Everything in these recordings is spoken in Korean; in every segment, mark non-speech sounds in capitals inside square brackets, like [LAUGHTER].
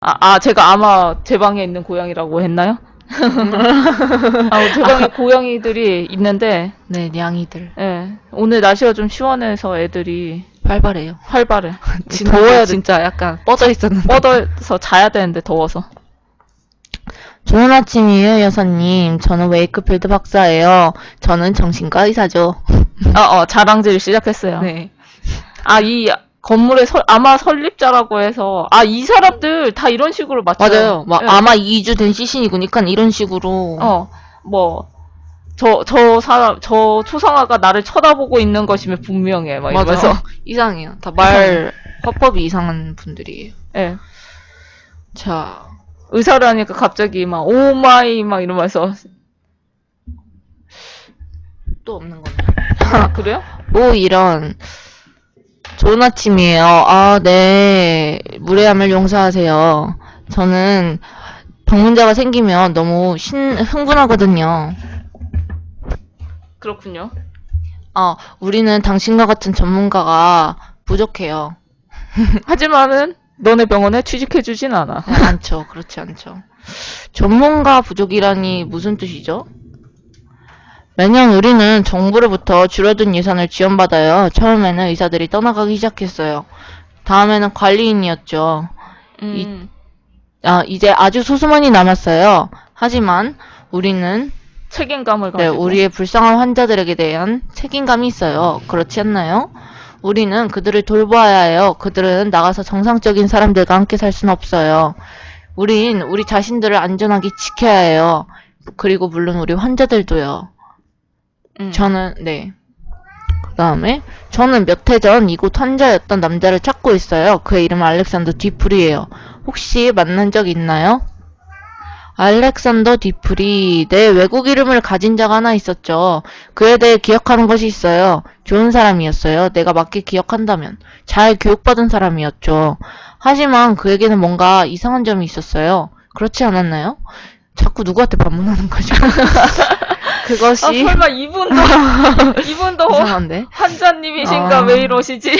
아, 아, 제가 아마 제 방에 있는 고양이라고 했나요? [LAUGHS] 아, 제 방에 고양이들이 있는데, 네, 냥이들. 예, 오늘 날씨가 좀 시원해서 애들이 활발해요. 활발해. [LAUGHS] 더워야 진짜 약간 뻗어 있었는데. 뻗어서 자야 되는데 더워서. 좋은 아침이에요, 여사님. 저는 웨이크필드 박사예요. 저는 정신과 의사죠. 아, 어, 자랑질 시작했어요. 네. 아, 이 건물의 설, 아마 설립자라고 해서, 아, 이 사람들 다 이런 식으로 맞춰요. 맞아요. 막 예. 아마 2주 된 시신이구니까 이런 식으로. 어, 뭐, 저, 저 사람, 저 초상화가 나를 쳐다보고 있는 것이면 분명해. 막 맞아. 이러면서. [LAUGHS] 이상해요. 다 말 화법이 이상한 분들이에요. 예. 자, 의사를 하니까 갑자기 막, 오 마이, 막 이러면서. 또 없는 거네. 아, 그래요? 뭐 이런 좋은 아침이에요. 아, 네. 무례함을 용서하세요. 저는 방문자가 생기면 너무 신 흥분하거든요. 그렇군요. 아, 우리는 당신과 같은 전문가가 부족해요. [LAUGHS] 하지만은, 너네 병원에 취직해주진 않아. 네, [LAUGHS] 않죠. 그렇지 않죠. 전문가 부족이라니 무슨 뜻이죠? 매년 우리는 정부로부터 줄어든 예산을 지원받아요. 처음에는 의사들이 떠나가기 시작했어요. 다음에는 관리인이었죠. 음, 아, 이제 아주 소수만이 남았어요. 하지만 우리는 책임감을 네, 가지고. 우리의 불쌍한 환자들에게 대한 책임감이 있어요. 그렇지 않나요? 우리는 그들을 돌보아야 해요. 그들은 나가서 정상적인 사람들과 함께 살 수는 없어요. 우린 우리 자신들을 안전하게 지켜야 해요. 그리고 물론 우리 환자들도요. 음. 저는 네. 그다음에 저는 몇 해 전 이곳 환자였던 남자를 찾고 있어요. 그의 이름은 알렉산더 디프리예요. 혹시 만난 적 있나요? 알렉산더 디프리, 네, 외국 이름을 가진 자가 하나 있었죠. 그에 대해 기억하는 것이 있어요. 좋은 사람이었어요. 내가 맞게 기억한다면. 잘 교육받은 사람이었죠. 하지만 그에게는 뭔가 이상한 점이 있었어요. 그렇지 않았나요? 자꾸 누구한테 반문하는 거죠? [LAUGHS] 그것이 아, 설마 이분도, [LAUGHS] 이분도 이상한데? 환자님이신가? 아. 왜 이러시지?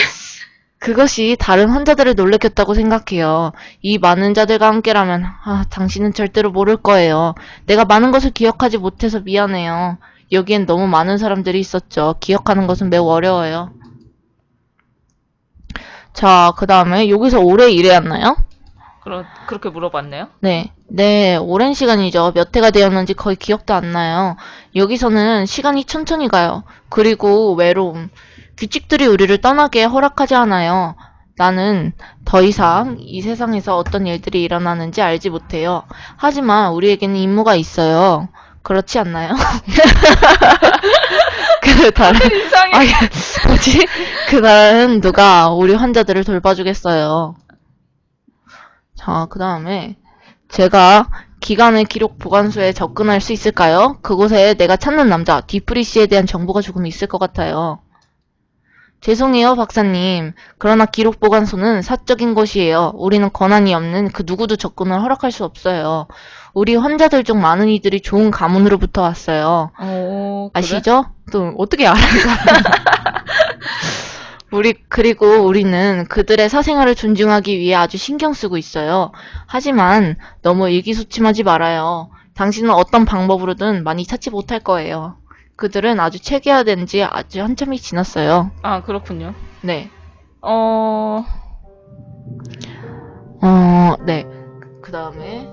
그것이 다른 환자들을 놀래켰다고 생각해요. 이 많은 자들과 함께라면, 아, 당신은 절대로 모를 거예요. 내가 많은 것을 기억하지 못해서 미안해요. 여기엔 너무 많은 사람들이 있었죠. 기억하는 것은 매우 어려워요. 자, 그 다음에 여기서 오래 일해왔나요? 그러, 그렇게 물어봤네요. 네. 네, 오랜 시간이죠. 몇 해가 되었는지 거의 기억도 안 나요. 여기서는 시간이 천천히 가요. 그리고 외로움. 규칙들이 우리를 떠나게 허락하지 않아요. 나는 더 이상 이 세상에서 어떤 일들이 일어나는지 알지 못해요. 하지만 우리에게는 임무가 있어요. 그렇지 않나요? [LAUGHS] 그 다른 [LAUGHS] 이상해. 아, 뭐지? 그날은 누가 우리 환자들을 돌봐주겠어요. 자, 그 다음에 제가 기간의 기록 보관소에 접근할 수 있을까요? 그곳에 내가 찾는 남자 디프리 씨에 대한 정보가 조금 있을 것 같아요. 죄송해요, 박사님. 그러나 기록 보관소는 사적인 곳이에요. 우리는 권한이 없는 그 누구도 접근을 허락할 수 없어요. 우리 환자들 중 많은 이들이 좋은 가문으로부터 왔어요. 어, 그래? 아시죠? 또 어떻게 알아요? [LAUGHS] 우리 그리고 우리는 그들의 사생활을 존중하기 위해 아주 신경 쓰고 있어요. 하지만 너무 의기소침하지 말아요. 당신은 어떤 방법으로든 많이 찾지 못할 거예요. 그들은 아주 체계화된 지 아주 한참이 지났어요. 아, 그렇군요. 네. 어, 어, 네. 그 다음에,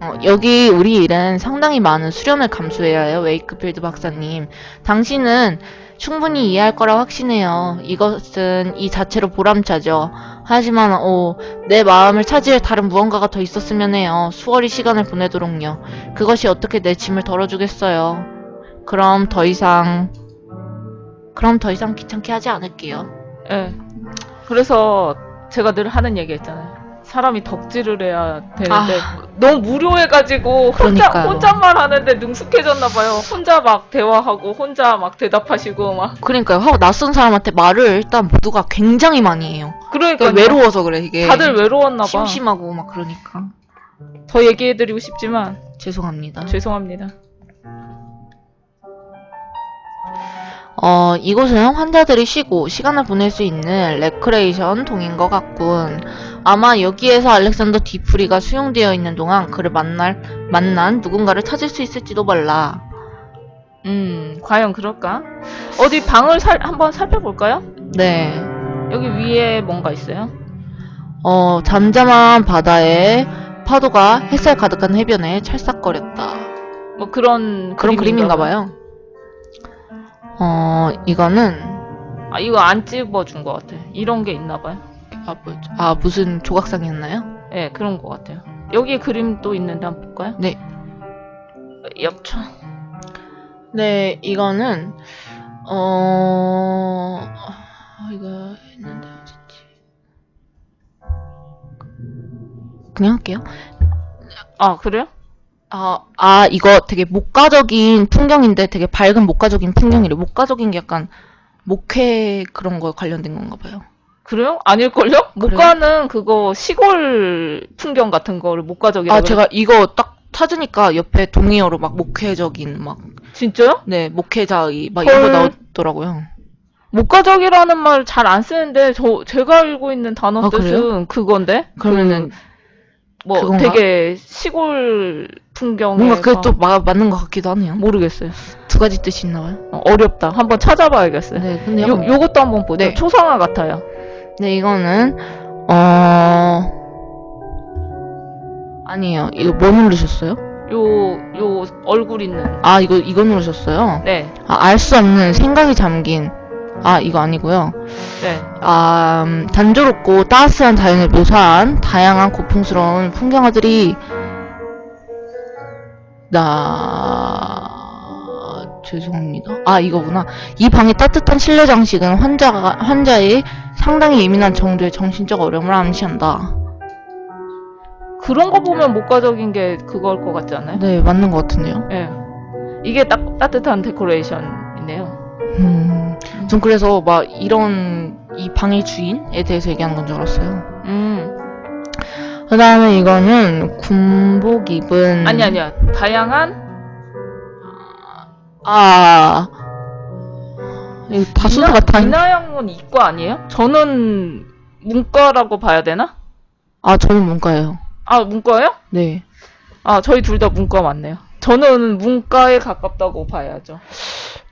어, 여기 우리 일은 상당히 많은 수련을 감수해야 해요, 웨이크필드 박사님. 당신은 충분히 이해할 거라 확신해요. 이것은 이 자체로 보람차죠. 하지만, 어, 내 마음을 차지할 다른 무언가가 더 있었으면 해요. 수월히 시간을 보내도록요. 그것이 어떻게 내 짐을 덜어주겠어요. 그럼 더 이상, 그럼 더 이상 귀찮게 하지 않을게요. 예. 그래서 제가 늘 하는 얘기 있잖아요. 사람이 덕질을 해야 되는데 너무 무료해가지고 혼자 아. 그러니까요. 혼잣말 하는데 능숙해졌나 봐요. 혼자 막 대화하고 혼자 막 대답하시고 막 그러니까요. 하고 낯선 사람한테 말을 일단 모두가 굉장히 많이 해요. 그러니까 그러니까 외로워서 그래 이게. 다들 외로웠나 봐. 심심하고 막 그러니까. 더 얘기해드리고 싶지만 죄송합니다. 죄송합니다. 어, 이곳은 환자들이 쉬고 시간을 보낼 수 있는 레크레이션 동인 것 같군. 아마 여기에서 알렉산더 디프리가 수용되어 있는 동안 그를 만날 만난 누군가를 찾을 수 있을지도 몰라. 음, 과연 그럴까? 어디 방을 살, 한번 살펴볼까요? 네. 여기 위에 뭔가 있어요? 어, 잠잠한 바다에 파도가 햇살 가득한 해변에 찰싹거렸다. 뭐 그런 그런 그림인가 그림인가 봐요. 어, 이거는 아, 이거 안 집어준 것 같아. 이런 게 있나 봐요. 아, 뭐였죠? 아, 무슨 조각상이었나요? 예, 그런 것 같아요. 여기 그림 또 있는데 한번 볼까요? 네. 엽차. 네, 이거는 어 아, 이거 했는데 어딨지? 그냥 할게요. 아, 그래요? 아, 아, 이거 되게 목가적인 풍경인데 되게 밝은 목가적인 풍경이래. 목가적인 게 약간 목회 그런 거 관련된 건가 봐요. 그래요? 아닐걸요? 목가는 그거 시골 풍경 같은 거를 목가적이라고 아, 제가 이거 딱 찾으니까 옆에 동의어로 막 목회적인 막, 진짜요? 네, 목회자의 막 이런 거 헐. 나오더라고요. 목가적이라는 말 잘 안 쓰는데 저 제가 알고 있는 단어 아, 그래요? 뜻은 그건데 그러면은 뭐 그건가? 되게 시골 풍경에 뭔가 그게 또 마- 맞는 것 같기도 하네요. 모르겠어요. 두 가지 뜻이 있나 봐요. 어, 어렵다. 한번 찾아봐야겠어요. 네, 근데 요, 약간 요것도 한번 보죠. 네. 초상화 같아요. 네, 이거는 어 아니에요. 이거 뭐 누르셨어요? 요, 요 얼굴 있는. 아, 이거 이거 누르셨어요? 네, 아, 알 수 없는 생각이 잠긴 아, 이거 아니고요. 네. 아, 음, 단조롭고 따스한 자연을 묘사한 다양한 고풍스러운 풍경화들이 나 죄송합니다. 아, 이거구나. 이 방의 따뜻한 실내 장식은 환자가 환자의 상당히 예민한 정도의 정신적 어려움을 암시한다. 그런 거 보면 목가적인 게 그걸 것 같지 않아요? 네, 맞는 것 같은데요. 예. 이게 딱 따뜻한 데코레이션이네요. 음, 전 그래서 막 이런 이 방의 주인에 대해서 얘기하는 건 줄 알았어요. 음. 그 다음에 이거는 군복 입은 아니, 아니야. 다양한 아 이거 이나- 같아. 이나영은 이과 아니에요? 저는 문과라고 봐야 되나? 아 저는 문과예요. 아, 문과예요? 네. 아, 저희 둘 다 문과 맞네요. 저는 문과에 가깝다고 봐야죠.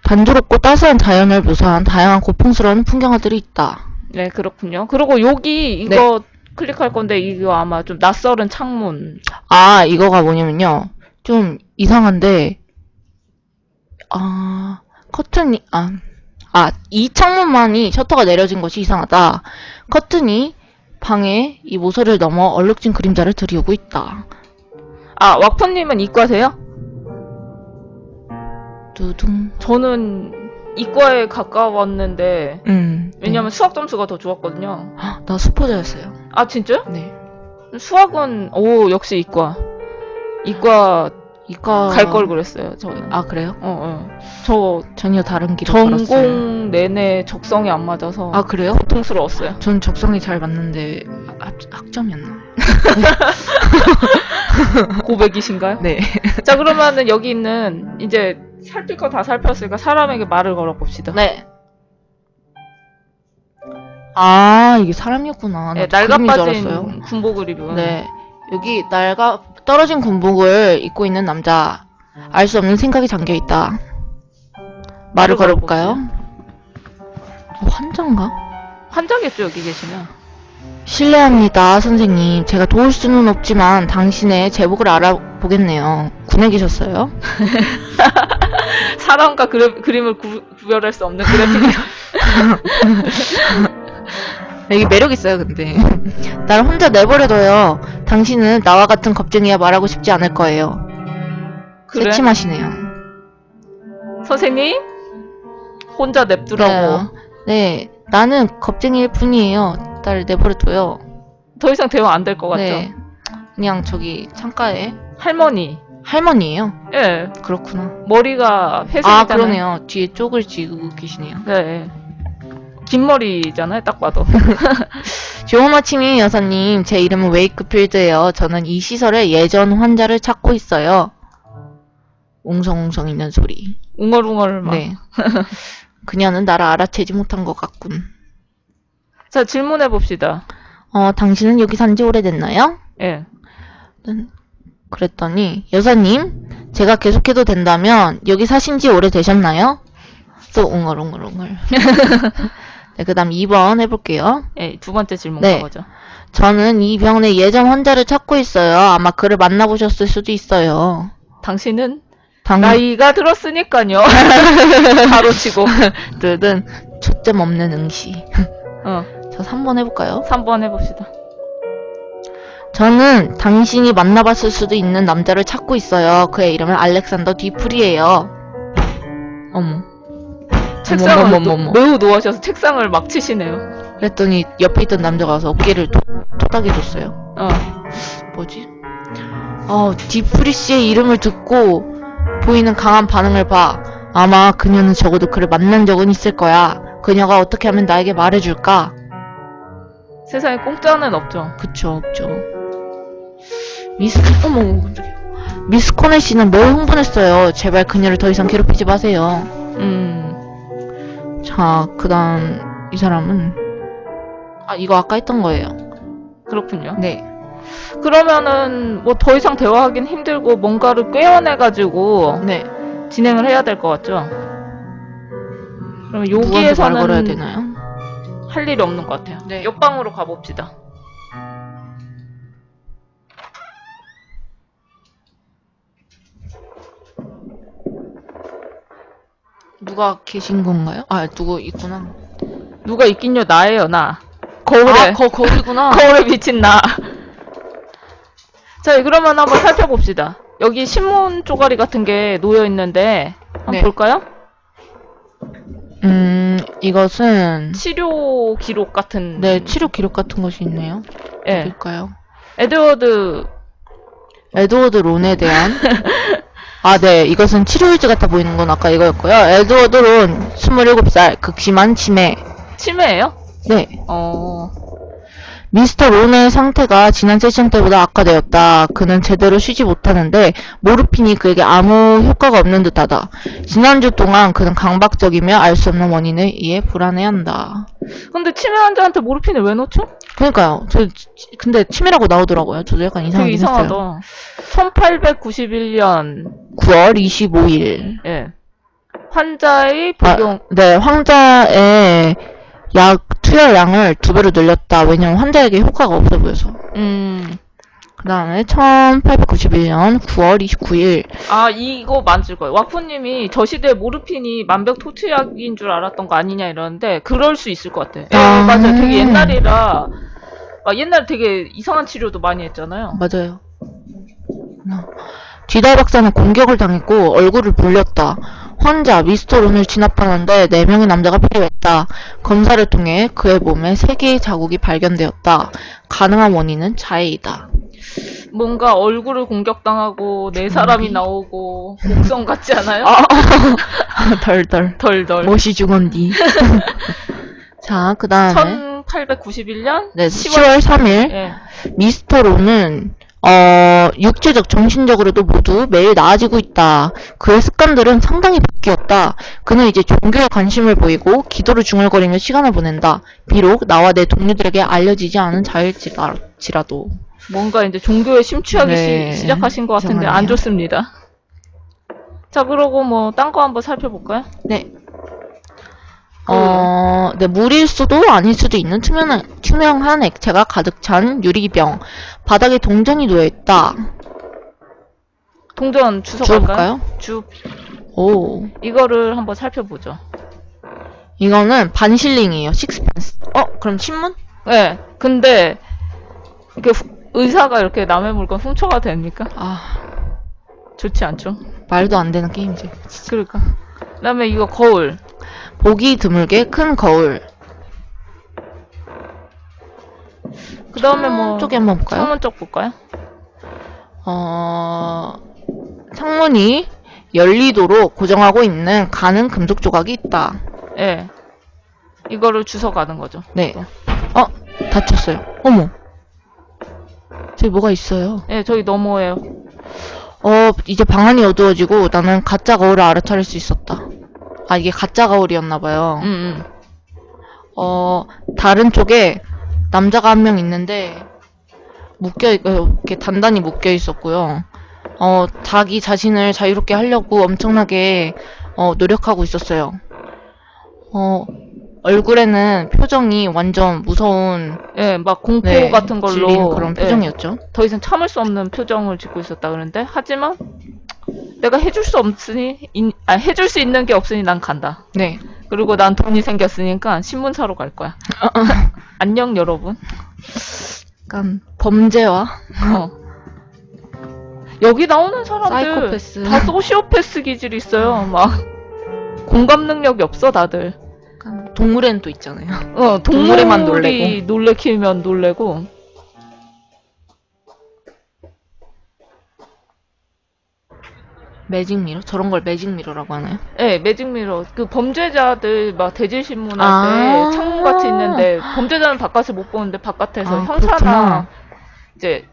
단조롭고 따스한 자연을 묘사한 다양한 고풍스러운 풍경화들이 있다. 네, 그렇군요. 그리고 여기 이거 클릭할 건데 이거 아마 좀 낯설은 창문. 아 이거가 뭐냐면요. 좀 이상한데 아 커튼이 아 아, 이 창문만이 셔터가 내려진 것이 이상하다. 커튼이 방에 이 모서리를 넘어 얼룩진 그림자를 들이우고 있다. 아, 왁포님은 이과세요? 두둥. 저는 이과에 가까웠는데 음. 왜냐면 수학 점수가 더 좋았거든요. 네. 나 수포자였어요. 아, 진짜요? 네. 수학은 오, 역시 이과. 이과 이과 갈 걸 그랬어요, 저는. 아 그래요? 어, 어. 저 전혀 다른 걸었어요. 전공 내내 적성이 안 맞아서 아 그래요? 고통스러웠어요. 전 적성이 잘 맞는데 학, 학점이었나? [LAUGHS] 고백이신가요? 네. 자, 그러면은 여기 있는 이제 살필 거 다 살폈으니까 사람에게 말을 걸어 봅시다. 네. 아 이게 사람이었구나. 네, 나 그림인 줄 알았어요. 군복을 입은 네. 여기 낡아 떨어진 군복을 입고 있는 남자. 알 수 없는 생각이 잠겨 있다. 말을 걸어볼까요? 어, 환자인가? 환자겠죠 여기 계시면. 실례합니다, 선생님. 제가 도울 수는 없지만 당신의 제복을 알아보겠네요. 군에 계셨어요? [LAUGHS] 사람과 그래, 그림을 구, 구별할 수 없는 그래픽. [LAUGHS] 이게 매력 있어요, 근데. [LAUGHS] 날 혼자 내버려둬요. 당신은 나와 같은 겁쟁이야 말하고 싶지 않을 거예요. 그래? 새침하시네요. 선생님 혼자 냅두라고. 네, 나는 겁쟁이일 뿐이에요. 날 내버려둬요. 더 이상 대화 안 될 것 같죠? 네. 그냥 저기 창가에 할머니. 할머니예요. 예. 그렇구나. 머리가 회색이잖아요. 아, 그러네요. 뒤에 쪽을 쥐고 계시네요. 네. 긴 머리잖아요, 딱 봐도. [LAUGHS] 좋은 아침이에요, 여사님. 제 이름은 웨이크필드예요. 저는 이 시설의 예전 환자를 찾고 있어요. 웅성웅성 있는 소리. 웅얼웅얼 막. 네. [LAUGHS] 그녀는 나를 알아채지 못한 것 같군. 자, 질문해 봅시다. 어, 당신은 여기 산 지 오래됐나요? 예. 그랬더니 여사님, 제가 계속해도 된다면 여기 사신 지 오래되셨나요? 또 웅얼웅얼웅얼. [LAUGHS] 네, 그 다음 2번 해볼게요. 예, 두 번째 질문 네. 그거죠. 저는 이 병원의 예전 환자를 찾고 있어요. 아마 그를 만나보셨을 수도 있어요. 당신은 당... 나이가 들었으니까요. [LAUGHS] 바로 치고. 뜻은 초점 없는 응시. 어, 저 3번 해볼까요? 3번 해봅시다. 저는 당신이 만나봤을 수도 있는 남자를 찾고 있어요. 그의 이름은 알렉산더 뒤풀이에요. 어머. 책상을 어머, 노- 어머, 어머. 매우 노하셔서 책상을 막 치시네요. 그랬더니 옆에 있던 남자가 와서 어깨를 토, 토닥여 줬어요. 어, 뭐지? 어, 디프리 씨의 이름을 듣고 보이는 강한 반응을 봐. 아마 그녀는 적어도 그를 만난 적은 있을 거야. 그녀가 어떻게 하면 나에게 말해줄까? 세상에 공짜는 없죠. 그쵸, 없죠. 미스, 어머, 깜짝이야. 미스 코넬 씨는 매우 흥분했어요. 제발 그녀를 더 이상 괴롭히지 마세요. 음, 자, 그 다음, 이 사람은, 아, 이거 아까 했던 거예요. 그렇군요. 네. 그러면은 뭐 더 이상 대화하긴 힘들고 뭔가를 꿰어내가지고 네. 진행을 해야 될 것 같죠. 그럼 누구한테 말 걸어야 여기에서는 되나요? 할 일이 없는 것 같아요. 네. 옆방으로 가봅시다. 누가 계신 건가요? 아, 누구 있구나. 누가 있긴요, 나예요, 나. 거울에. 아, 거, 거기구나. [LAUGHS] 거울에 비친 나. 자, 그러면 한번 살펴봅시다. 여기 신문 쪼가리 같은 게 놓여 있는데 한번 네. 볼까요? 음, 이것은, 치료 기록 같은. 네, 치료 기록 같은 것이 있네요. 예. 어딜까요? 에드워드 에드워드 론에 대한 [LAUGHS] 아, 네. 이것은 치료 일지 같아 보이는 건 아까 이거였고요. 에드워드 론, 27살, 극심한 치매. 치매예요? 네. 어. 미스터 론의 상태가 지난 세션 때보다 악화되었다. 그는 제대로 쉬지 못하는데 모르핀이 그에게 아무 효과가 없는 듯하다. 지난주 동안 그는 강박적이며 알 수 없는 원인에 의해 불안해한다. 근데 치매 환자한테 모르핀을 왜 넣죠? 그러니까요. 저 치- 근데 치매라고 나오더라고요. 저도 약간 되게 이상하긴 했어요. 이상하다. 1891년 9월 25일. 예. 환자의 복용 네, 황자의 약 투여량을 두 배로 늘렸다. 왜냐면 환자에게 효과가 없어 보여서. 음. 그 다음에 1891년 9월 29일. 아, 이거 맞을 거예요. 와꾸님이 저 시대에 모르핀이 만병 토치약인 줄 알았던 거 아니냐 이러는데, 그럴 수 있을 것 같아. 예, 아. 맞아요. 되게 옛날이라, 막 옛날에 되게 이상한 치료도 많이 했잖아요. 맞아요. 디달 박사는 공격을 당했고 얼굴을 불렸다. 환자 미스터 론을 진압하는데 4명의 남자가 필요했다. 검사를 통해 그의 몸에 3개의 자국이 발견되었다. 가능한 원인은 자해이다. 뭔가 얼굴을 공격당하고 네 사람이 나오고, 곡성 같지 않아요? [LAUGHS] 덜덜. 덜덜. 멋이 죽었니. [LAUGHS] 자, 그 다음에 1891년? 네, 10월 3일 예. 미스터 론은 어, 육체적, 정신적으로도 모두 매일 나아지고 있다. 그의 습관들은 상당히 바뀌었다. 그는 이제 종교에 관심을 보이고 기도를 중얼거리며 시간을 보낸다. 비록 나와 내 동료들에게 알려지지 않은 자일지라도. 뭔가 이제 종교에 심취하기 네, 시, 작하신것 같은데 이상하네요. 안 좋습니다. 자, 그러고 뭐 딴 거 한번 살펴볼까요? 네. 어, 네, 물일 수도 아닐 수도 있는 투명한, 투명한 액체가 가득 찬 유리병. 바닥에 동전이 놓여있다. 동전 주워? 주워볼까요? 주 오. 이거를 한번 살펴보죠. 이거는 반실링이에요. 식스펜스. 어, 그럼 신문? 네, 근데 이렇게 후- 의사가 이렇게 남의 물건 훔쳐가도 됩니까? 아, 좋지 않죠. 말도 안 되는 게임이지. 그러니까. 그다음에 이거 거울. 보기 드물게 큰 거울. 그 다음에 뭐 쪽에 한번 볼까요? 창문 쪽 볼까요? 어, 창문이 열리도록 고정하고 있는 가는 금속 조각이 있다. 예. 이거를 주워 가는 거죠. 네. 어, 다쳤어요. 어머. 저기 뭐가 있어요. 예, 저기 너머에요. 어, 이제 방안이 어두워지고 나는 가짜 거울을 알아차릴 수 있었다. 아, 이게 가짜 거울이었나봐요. 음, 음. 어, 다른 쪽에 남자가 한 명 있는데 묶여 있- 어, 이렇게 단단히 묶여 있었고요. 어, 자기 자신을 자유롭게 하려고 엄청나게 어, 노력하고 있었어요. 어, 얼굴에는 표정이 완전 무서운 예, 막 공포 네, 같은 걸로 질린 그런 예, 표정이었죠. 더 이상 참을 수 없는 표정을 짓고 있었다 그러는데 하지만 내가 해줄 수 없으니 인- 아, 해줄 수 있는 게 없으니 난 간다. 네. 그리고 난 돈이 생겼으니까 신문 사러 갈 거야. [LAUGHS] 안녕 여러분. 약간 범죄와 어. 여기 나오는 사람들 사이코패스. 다 소시오패스 기질이 있어요. 막 공감 능력이 없어 다들. 약간 동물에는 또 있잖아요. 어, 동물에만 동물이 놀래키면 놀래고. 매직 미러? 저런 걸 매직 미러라고 하나요? 예, 매직 미러. 그 범죄자들 막 대질 신문할 아. 때 창문 같이 있는데 범죄자는 바깥을 못 보는데 바깥에서 아, 형사나 그렇구나. 이제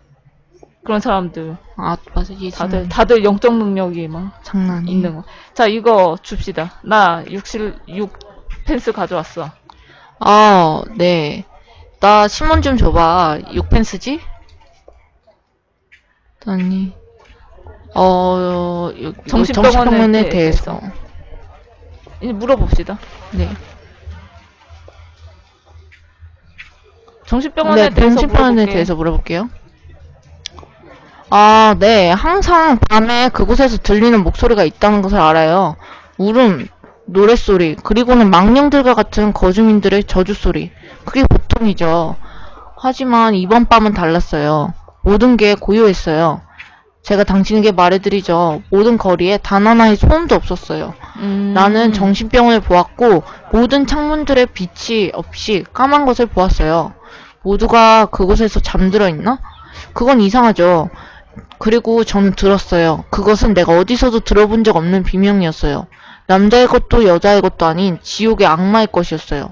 그런 사람들 아, 맞아. 얘 다들 다들 영적 능력이 막 장난이 있는 거. 자, 이거 줍시다. 나 6실 6 펜스 가져왔어. 아, 네. 나 신문 좀 줘봐. 6 펜스지? 아니, 어, 요- 정신병원에 정신병원에 대해서. 대해서. 이제 물어봅시다. 네. 정신병원에 네, 대해서 정신병원에 물어볼게. 대해서 물어볼게요. 아, 네. 항상 밤에 그곳에서 들리는 목소리가 있다는 것을 알아요. 울음, 노랫소리, 그리고는 망령들과 같은 거주민들의 저주소리. 그게 보통이죠. 하지만 이번 밤은 달랐어요. 모든 게 고요했어요. 제가 당신에게 말해드리죠. 모든 거리에 단 하나의 소음도 없었어요. 음. 나는 정신병원을 보았고 모든 창문들의 빛이 없이 까만 것을 보았어요. 모두가 그곳에서 잠들어 있나? 그건 이상하죠. 그리고 저는 들었어요. 그것은 내가 어디서도 들어본 적 없는 비명이었어요. 남자의 것도 여자의 것도 아닌 지옥의 악마의 것이었어요.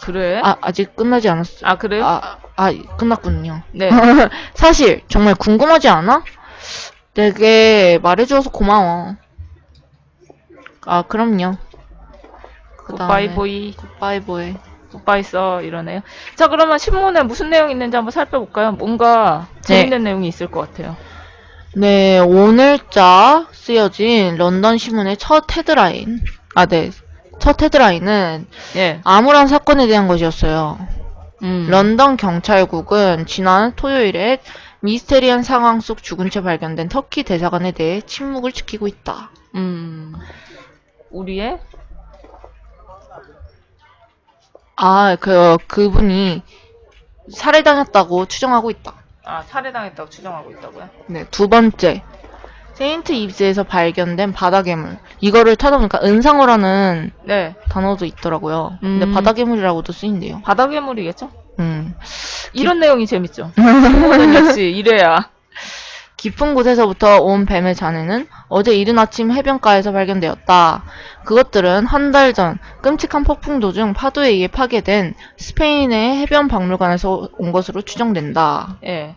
그래? 아, 아직 끝나지 않았어요. 아, 그래요? 아, 아, 끝났군요. 네. [LAUGHS] 사실 정말 궁금하지 않아? 내게 말해줘서 고마워. 아, 그럼요. 굿바이 보이. 굿바이 보이. 굿바이 써 이러네요. 자, 그러면 신문에 무슨 내용이 있는지 한번 살펴볼까요? 뭔가 재밌는 내용이 있을 것 같아요. 네, 오늘자 쓰여진 런던 신문의 첫 헤드라인. 아, 네. 첫 헤드라인은 예. 아무런 사건에 대한 것이었어요. 음. 런던 경찰국은 지난 토요일에 미스테리한 상황 속 죽은 채 발견된 터키 대사관에 대해 침묵을 지키고 있다. 음. 우리의 아, 그, 그분이 살해당했다고 추정하고 있다. 아, 살해당했다고 추정하고 있다고요? 네, 두 번째. 세인트 입스에서 발견된 바다 괴물. 이거를 찾아보니까 은상어라는 네. 단어도 있더라고요. 근데 음. 바다 괴물이라고도 쓰인대요. 바다 괴물이겠죠? 음. 이런 내용이 재밌죠. [LAUGHS] 역시 이래야. 깊은 곳에서부터 온 뱀의 잔해는 어제 이른 아침 해변가에서 발견되었다. 그것들은 한 달 전 끔찍한 폭풍 도중 파도에 의해 파괴된 스페인의 해변 박물관에서 온 것으로 추정된다. 예.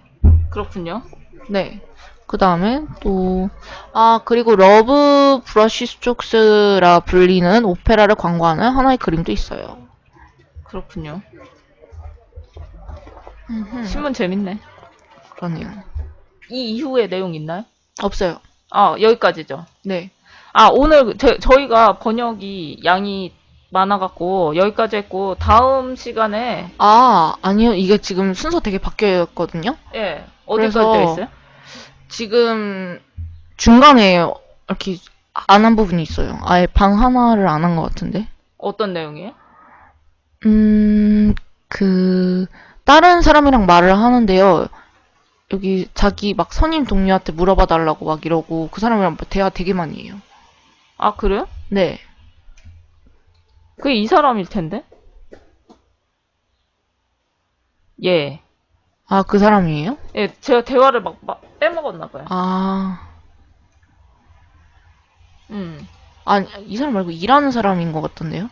그렇군요. 네. 그 다음에 또, 아, 그리고 러브 브러쉬 스트록스라 불리는 오페라를 광고하는 하나의 그림도 있어요. 그렇군요. 신문 재밌네. 그러네요. 이 이후에 내용 있나요? 없어요. 아, 여기까지죠. 네. 아, 오늘 제- 저희가 번역이 양이 많아갖고 여기까지 했고 다음 시간에 아, 아니요. 이게 지금 순서 되게 바뀌었거든요. 예 어디까지 그래서- 되어 있어요? 지금 중간에 이렇게 안 한 부분이 있어요. 아예 방 하나를 안 한 것 같은데. 어떤 내용이에요? 음, 그, 다른 사람이랑 말을 하는데요. 여기 자기 막 선임 동료한테 물어봐 달라고 막 이러고 그 사람이랑 대화 되게 많이 해요. 아 그래요? 네. 그게 이 사람일 텐데. 예. 아, 그 사람이에요? 예, 제가 대화를 막, 막 빼먹었나 봐요. 아, 음. 아니, 이 사람 말고 일하는 사람인 것 같던데요?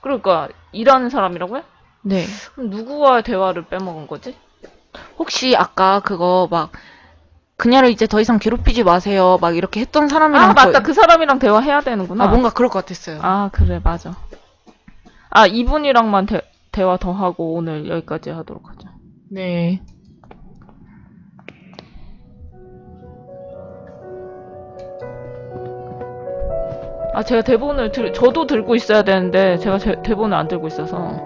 그러니까 일하는 사람이라고요? 네. 그럼 누구와 대화를 빼먹은 거지? 혹시 아까 그거 막, 그녀를 이제 더 이상 괴롭히지 마세요. 막 이렇게 했던 사람이랑 아 맞다 저- 그 사람이랑 대화해야 되는구나. 아, 뭔가 그럴 것 같았어요. 아, 그래 맞아. 아 이분이랑만 대, 대화 더 하고 오늘 여기까지 하도록 하죠. 네. 아 제가 대본을 들, 저도 들고 있어야 되는데 제가 제, 대본을 안 들고 있어서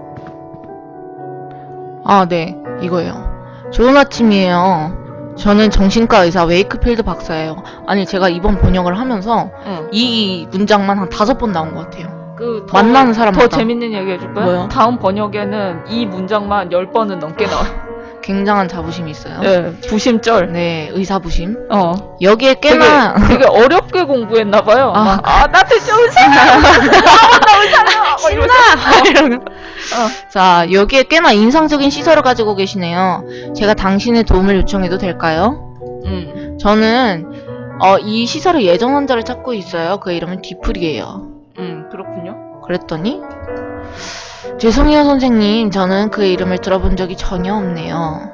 아, 네. 이거예요. 좋은 아침이에요. 저는 정신과 의사 웨이크필드 박사예요. 아니, 제가 이번 번역을 하면서 응. 이 문장만 한 다섯 번 나온 것 같아요. 그 더- 만나는 사람마다. 더 재밌는 얘기 해줄까요? 뭐요? 다음 번역에는 이 문장만 10번은 넘게 나와요. 굉장한 자부심이 있어요. 네, 부심쩔. 네, 의사 부심. 어. 여기에 되게, 꽤나 되게 어렵게 공부했나 봐요. 아. 막, 아, 좀 [LAUGHS] 의사야! 나 의사야! 신나! 이러는. 어. 자, 여기에 꽤나 인상적인 시설을 가지고 계시네요. 제가 당신의 도움을 요청해도 될까요? 음, 저는 어, 이 시설의 예정 환자를 찾고 있어요. 그 이름은 디플이에요. 음, 그렇군요. 그랬더니 죄송해요 선생님 저는 그의 이름을 들어본 적이 전혀 없네요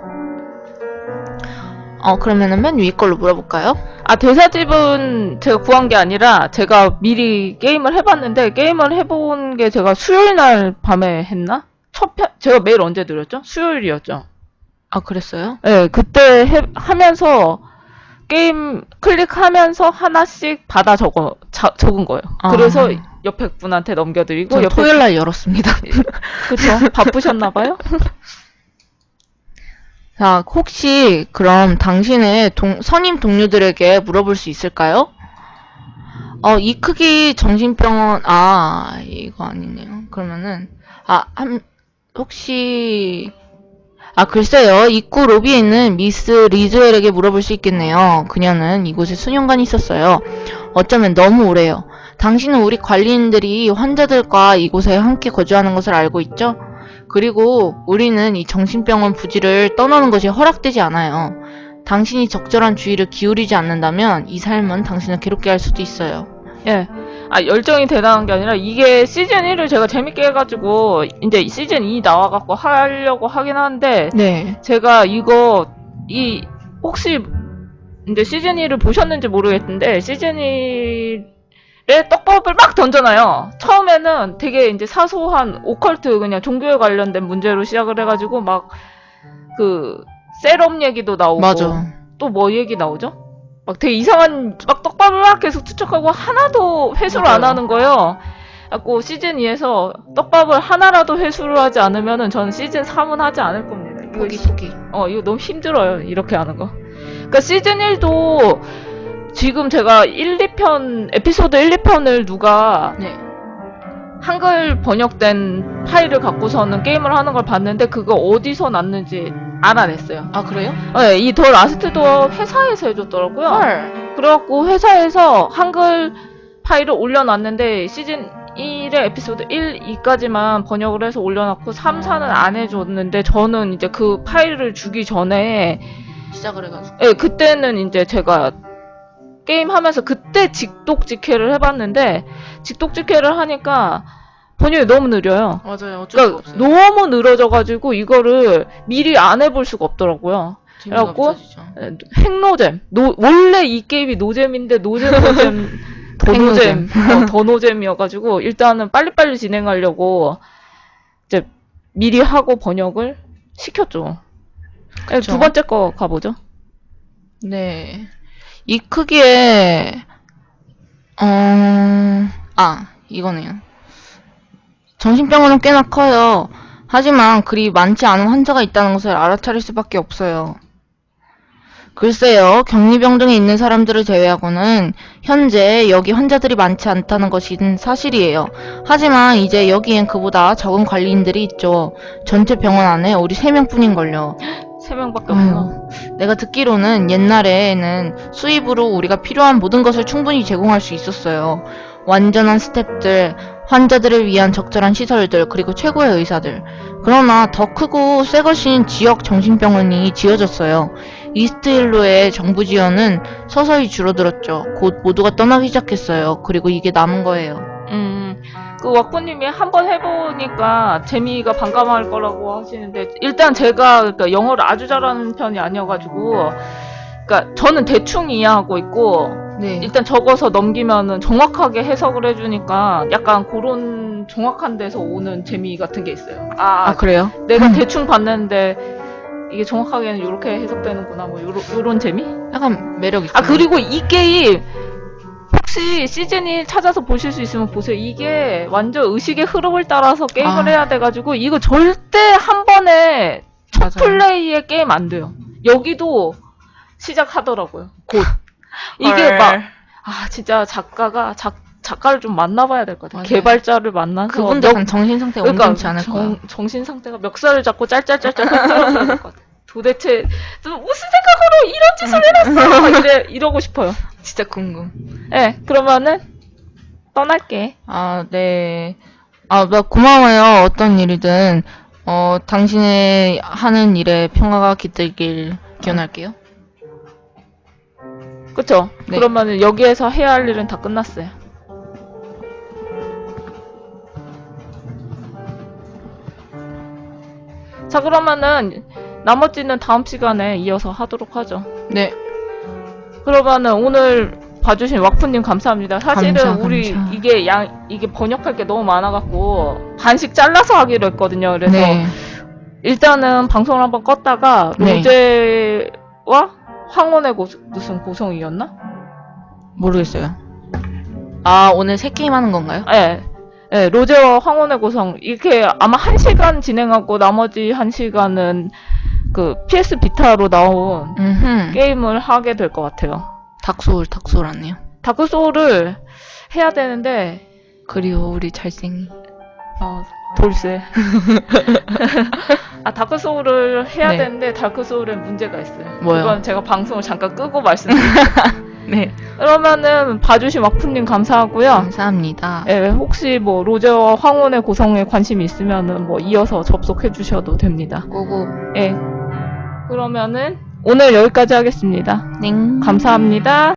어 그러면은 맨 위에 걸로 물어볼까요? 아, 대사집은 제가 구한 게 아니라 제가 미리 게임을 해봤는데 게임을 해본 게 제가 수요일 날 밤에 했나? 첫 편, 제가 메일 언제 드렸죠? 수요일이었죠. 아 그랬어요? 네, 그때 해- 하면서 게임 클릭하면서 하나씩 받아 적어 자- 적은 거예요. 아. 그래서 옆에 분한테 넘겨드리고 저 옆에 토요일 날 열었습니다 그쵸 바쁘셨나 봐요. [LAUGHS] 자 혹시 그럼 당신의 동- 선임 동료들에게 물어볼 수 있을까요? 어 이 크기 정신병원 아 이거 아니네요 그러면은 아 한 혹시 아, 글쎄요. 입구 로비에 있는 미스 리즈웰에게 물어볼 수 있겠네요. 그녀는 이곳에 수년간 있었어요. 어쩌면 너무 오래요. 당신은 우리 관리인들이 환자들과 이곳에 함께 거주하는 것을 알고 있죠? 그리고 우리는 이 정신병원 부지를 떠나는 것이 허락되지 않아요. 당신이 적절한 주의를 기울이지 않는다면 이 삶은 당신을 괴롭게 할 수도 있어요. 예. 아, 열정이 대단한 게 아니라 이게 시즌 1을 제가 재밌게 해가지고 이제 시즌 2 나와갖고 하려고 하긴 하는데 네. 제가 이거 이 혹시 이제 시즌 2를 보셨는지 모르겠는데 시즌 2 의 떡밥을 막 던져놔요. 처음에는 되게 이제 사소한 오컬트 그냥 종교에 관련된 문제로 시작을 해가지고 막 그 세럼 얘기도 나오고 맞아. 또 뭐 얘기 나오죠? 막 되게 이상한 막 떡밥을 막 계속 투척하고 하나도 회수를 안 맞아요. 하는 거예요. 그래갖고 시즌 2에서 떡밥을 하나라도 회수를 하지 않으면은 전 시즌 3은 하지 않을 겁니다. 포기, 포기. 어, 이거 너무 힘들어요. 이렇게 하는 거. 그러니까 시즌 1도 지금 제가 1, 2편, 에피소드 1, 2편을 누가 네. 한글 번역된 파일을 갖고서는 게임을 하는 걸 봤는데 그거 어디서 났는지 알아냈어요. 아, 그래요? 네, 이 더 라스트도 회사에서 해줬더라고요. 헐. 그래갖고 회사에서 한글 파일을 올려놨는데 시즌 1의 에피소드 1, 2까지만 번역을 해서 올려놨고 3, 4는 안 해줬는데 저는 이제 그 파일을 주기 전에 시작을 해가지고. 예, 그때는 이제 제가 게임 하면서 그때 직독 직회를 해봤는데 직독 직회를 하니까 번역이 너무 느려요. 맞아요. 어쩔 수 그러니까 없어요. 너무 늘어져가지고 이거를 미리 안 해볼 수가 없더라고요. 그래갖고 핵노잼. 노, 원래 이 게임이 노잼인데 노잼 노잼 [LAUGHS] 더 노잼 어, 더 노잼이어가지고 일단은 빨리빨리 진행하려고 이제 미리 하고 번역을 시켰죠. 에, 그쵸. 두 번째 거 가보죠. 네. 이 크기에, 어, 아, 이거네요. 정신병원은 꽤나 커요. 하지만 그리 많지 않은 환자가 있다는 것을 알아차릴 수밖에 없어요. 글쎄요, 격리병동에 있는 사람들을 제외하고는 현재 여기 환자들이 많지 않다는 것이 사실이에요. 하지만 이제 여기엔 그보다 적은 관리인들이 있죠. 전체 병원 안에 우리 3명뿐인걸요. 세 명밖에? 아유, 내가 듣기로는 옛날에는 수입으로 우리가 필요한 모든 것을 충분히 제공할 수 있었어요. 완전한 스탭들, 환자들을 위한 적절한 시설들, 그리고 최고의 의사들. 그러나 더 크고 새 것인 지역 정신병원이 지어졌어요. 이스트힐로의 정부 지원은 서서히 줄어들었죠. 곧 모두가 떠나기 시작했어요. 그리고 이게 남은 거예요. 음, 그 왁구님이 한번 해보니까 재미가 반감할 거라고 하시는데 일단 제가 그러니까 영어를 아주 잘하는 편이 아니어가지고 그러니까 저는 대충 이해하고 있고 네. 일단 적어서 넘기면은 정확하게 해석을 해주니까 약간 그런 정확한 데서 오는 재미 같은 게 있어요. 아, 아, 그래요? 내가 음. 대충 봤는데 이게 정확하게는 이렇게 해석되는구나 뭐 요런, 요런 재미? 약간 매력 있어요. 아 그리고 이 게임 혹시 시즌이 찾아서 보실 수 있으면 보세요. 이게 완전 의식의 흐름을 따라서 게임을 아. 해야 돼가지고 이거 절대 한 번에 맞아요. 플레이의 게임 안 돼요. 여기도 시작하더라고요. 곧 [LAUGHS] 이게 헐. 막 아 진짜 작가가 작 작가를 좀 만나봐야 될 것 같아요. 맞아요. 개발자를 만나서 그분도 몇- 약간 정신 상태가 그러니까 온전치 않을 거야. 정, 정신 상태가 멱살을 잡고 짤짤짤짤 흔들어야 될 것 같아. 도대체 너 무슨 생각으로 이런 짓을 해놨어? 막 이래 이러고 싶어요. 진짜 궁금. 네, 그러면은 떠날게. 아, 네. 아, 나 고마워요. 어떤 일이든. 어, 당신의 하는 일에 평화가 깃들길 기원할게요. 그쵸? 네. 그러면은 여기에서 해야 할 일은 다 끝났어요. 자, 그러면은 나머지는 다음 시간에 이어서 하도록 하죠. 네. 그러면은 오늘 봐주신 왁프님 감사합니다. 사실은 감사, 우리 감사. 이게 양 이게 번역할 게 너무 많아갖고 반씩 잘라서 하기로 했거든요. 그래서 네. 일단은 방송을 한번 껐다가 네. 로제와 황혼의 고, 무슨 고성이었나? 모르겠어요. 아, 오늘 새 게임 하는 건가요? 예. 예, 로제와 황혼의 고성 이렇게 아마 한 시간 진행하고 나머지 한 시간은 그 PS 비타로 나온 음흠. 게임을 하게 될 것 같아요. 닥소울, 닥소울 하네요. 다크 소울을 해야 되는데 그리고 우리 잘생이. 어, 돌쇠. [LAUGHS] 아, 다크 소울을 해야 네. 되는데 다크 소울에 문제가 있어요. 뭐요? 이건 제가 방송을 잠깐 끄고 말씀드릴게요. [LAUGHS] 네. 그러면은 봐주신 와프님 감사하고요. 감사합니다. 예, 혹시 뭐 로제와 황혼의 고성에 관심이 있으면은 뭐 이어서 접속해 주셔도 됩니다. 고고. 예. 그러면은 오늘 여기까지 하겠습니다. 넹. 감사합니다.